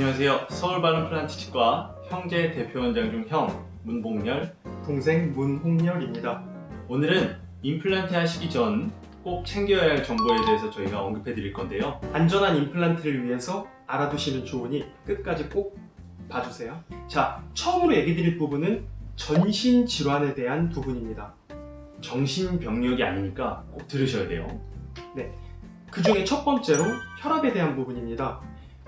안녕하세요. 서울발름 플란트 치과 형제 대표원장 중 형 문봉열. 동생 문홍열입니다. 오늘은 임플란트 하시기 전 꼭 챙겨야 할 정보에 대해서 저희가 언급해 드릴 건데요. 안전한 임플란트를 위해서 알아두시면 좋으니 끝까지 꼭 봐주세요. 자, 처음으로 얘기 드릴 부분은 전신 질환에 대한 부분입니다. 정신병력이 아니니까 꼭 들으셔야 돼요. 그 중에 첫 번째로 혈압에 대한 부분입니다.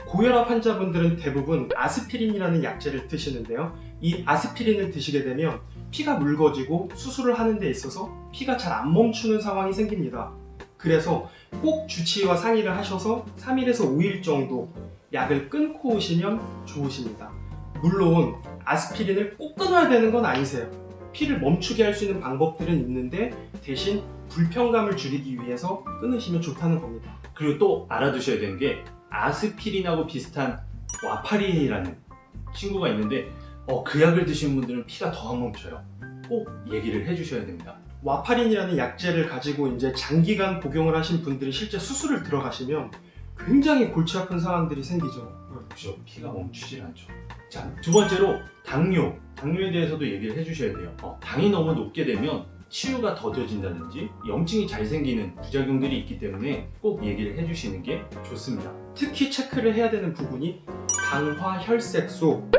고혈압 환자분들은 대부분 아스피린이라는 약제를 드시는데요. 이 아스피린을 드시게 되면 피가 묽어지고 수술을 하는 데 있어서 피가 잘 안 멈추는 상황이 생깁니다. 그래서 꼭 주치의와 상의를 하셔서 3일에서 5일 정도 약을 끊고 오시면 좋으십니다. 물론 아스피린을 꼭 끊어야 되는 건 아니세요. 피를 멈추게 할 수 있는 방법들은 있는데 대신 불편감을 줄이기 위해서 끊으시면 좋다는 겁니다. 그리고 또 알아두셔야 되는 게 아스피린하고 비슷한 와파린이라는 친구가 있는데 어, 그 약을 드시는 분들은 피가 더 안 멈춰요. 꼭 얘기를 해주셔야 됩니다. 와파린이라는 약제를 가지고 이제 장기간 복용을 하신 분들이 실제 수술을 들어가시면 굉장히 골치 아픈 상황들이 생기죠. 그죠? 피가 멈추질 않죠. 자, 두 번째로 당뇨. 당뇨에 대해서도 얘기를 해주셔야 돼요. 어, 당이 너무 높게 되면 치유가 더뎌진다든지 염증이 잘 생기는 부작용들이 있기 때문에 꼭 얘기를 해주시는 게 좋습니다. 특히 체크를 해야 되는 부분이 당화 혈색소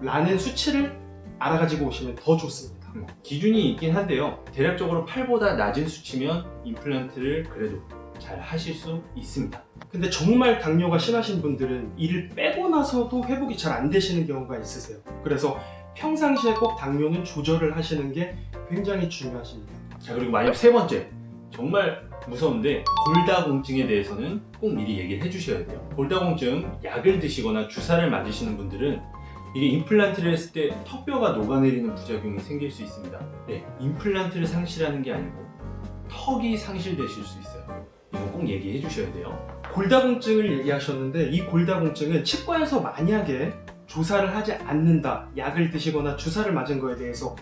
라는 수치를 알아가지고 오시면 더 좋습니다. 음, 기준이 있긴 한데요. 대략적으로 8보다 낮은 수치면 임플란트를 그래도 잘 하실 수 있습니다. 근데 정말 당뇨가 심하신 분들은 이를 빼고 나서도 회복이 잘 안 되시는 경우가 있으세요. 그래서 평상시에 꼭 당뇨는 조절을 하시는 게 굉장히 중요하십니다. 자, 그리고 마지막 세 번째. 정말 무서운데 골다공증에 대해서는 꼭 미리 얘기를 해주셔야 돼요. 골다공증 약을 드시거나 주사를 맞으시는 분들은 이게 임플란트를 했을 때 턱뼈가 녹아내리는 부작용이 생길 수 있습니다. 네, 임플란트를 상실하는 게 아니고 턱이 상실되실 수 있어요. 이거 꼭 얘기해 주셔야 돼요. 골다공증을 얘기하셨는데 이 골다공증은 치과에서 만약에 조사를 하지 않는다, 약을 드시거나 주사를 맞은 거에 대해서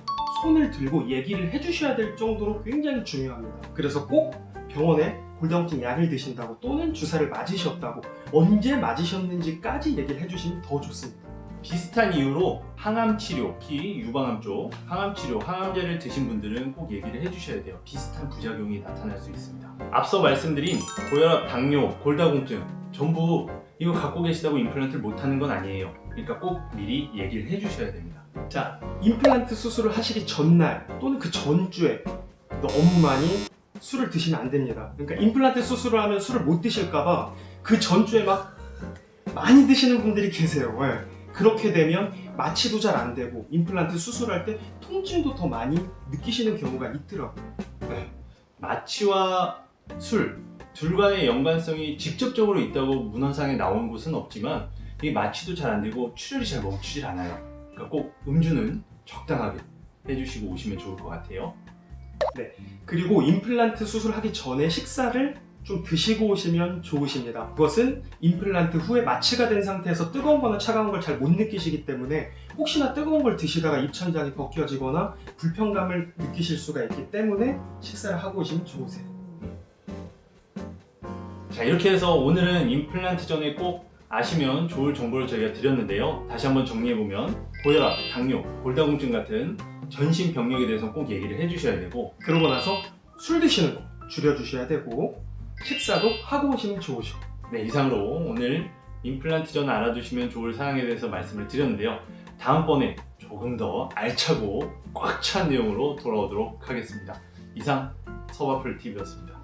손을 들고 얘기를 해주셔야 될 정도로 굉장히 중요합니다. 그래서 꼭 병원에 골다공증 약을 드신다고 또는 주사를 맞으셨다고 언제 맞으셨는지까지 얘기를 해주시면 더 좋습니다. 비슷한 이유로 항암 치료, 특히 유방암 쪽 항암 치료, 항암제를 드신 분들은 꼭 얘기를 해주셔야 돼요. 비슷한 부작용이 나타날 수 있습니다. 앞서 말씀드린 고혈압, 당뇨, 골다공증 전부 이거 갖고 계시다고 임플란트를 못하는 건 아니에요. 그러니까 꼭 미리 얘기를 해주셔야 됩니다. 자, 임플란트 수술을 하시기 전날 또는 그 전주에 너무 많이 술을 드시면 안 됩니다. 그러니까 임플란트 수술을 하면 술을 못 드실까봐 그 전주에 막 많이 드시는 분들이 계세요. 예. 그렇게 되면 마취도 잘 안 되고 임플란트 수술할 때 통증도 더 많이 느끼시는 경우가 있더라고요. 마취와 술 둘 간의 연관성이 직접적으로 있다고 문헌상에 나온 곳은 없지만 이 마취도 잘 안 되고 출혈이 잘 멈추질 않아요. 그러니까 꼭 음주는 적당하게 해주시고 오시면 좋을 것 같아요. 그리고 임플란트 수술하기 전에 식사를 좀 드시고 오시면 좋으십니다. 그것은 임플란트 후에 마취가 된 상태에서 뜨거운 거나 차가운 걸 잘 못 느끼시기 때문에 혹시나 뜨거운 걸 드시다가 입천장이 벗겨지거나 불편감을 느끼실 수가 있기 때문에 식사를 하고 오시면 좋으세요. 자 이렇게 해서 오늘은 임플란트 전에 꼭 아시면 좋을 정보를 저희가 드렸는데요. 다시 한번 정리해보면 고혈압, 당뇨, 골다공증 같은 전신 병력에 대해서 꼭 얘기를 해주셔야 되고 그러고 나서 술 드시는 거 줄여주셔야 되고 식사도 하고 오시면 좋으시고 네, 이상으로 오늘 임플란트 전 알아두시면 좋을 사항에 대해서 말씀을 드렸는데요. 다음번에 조금 더 알차고 꽉 찬 내용으로 돌아오도록 하겠습니다. 이상 서바풀 TV였습니다.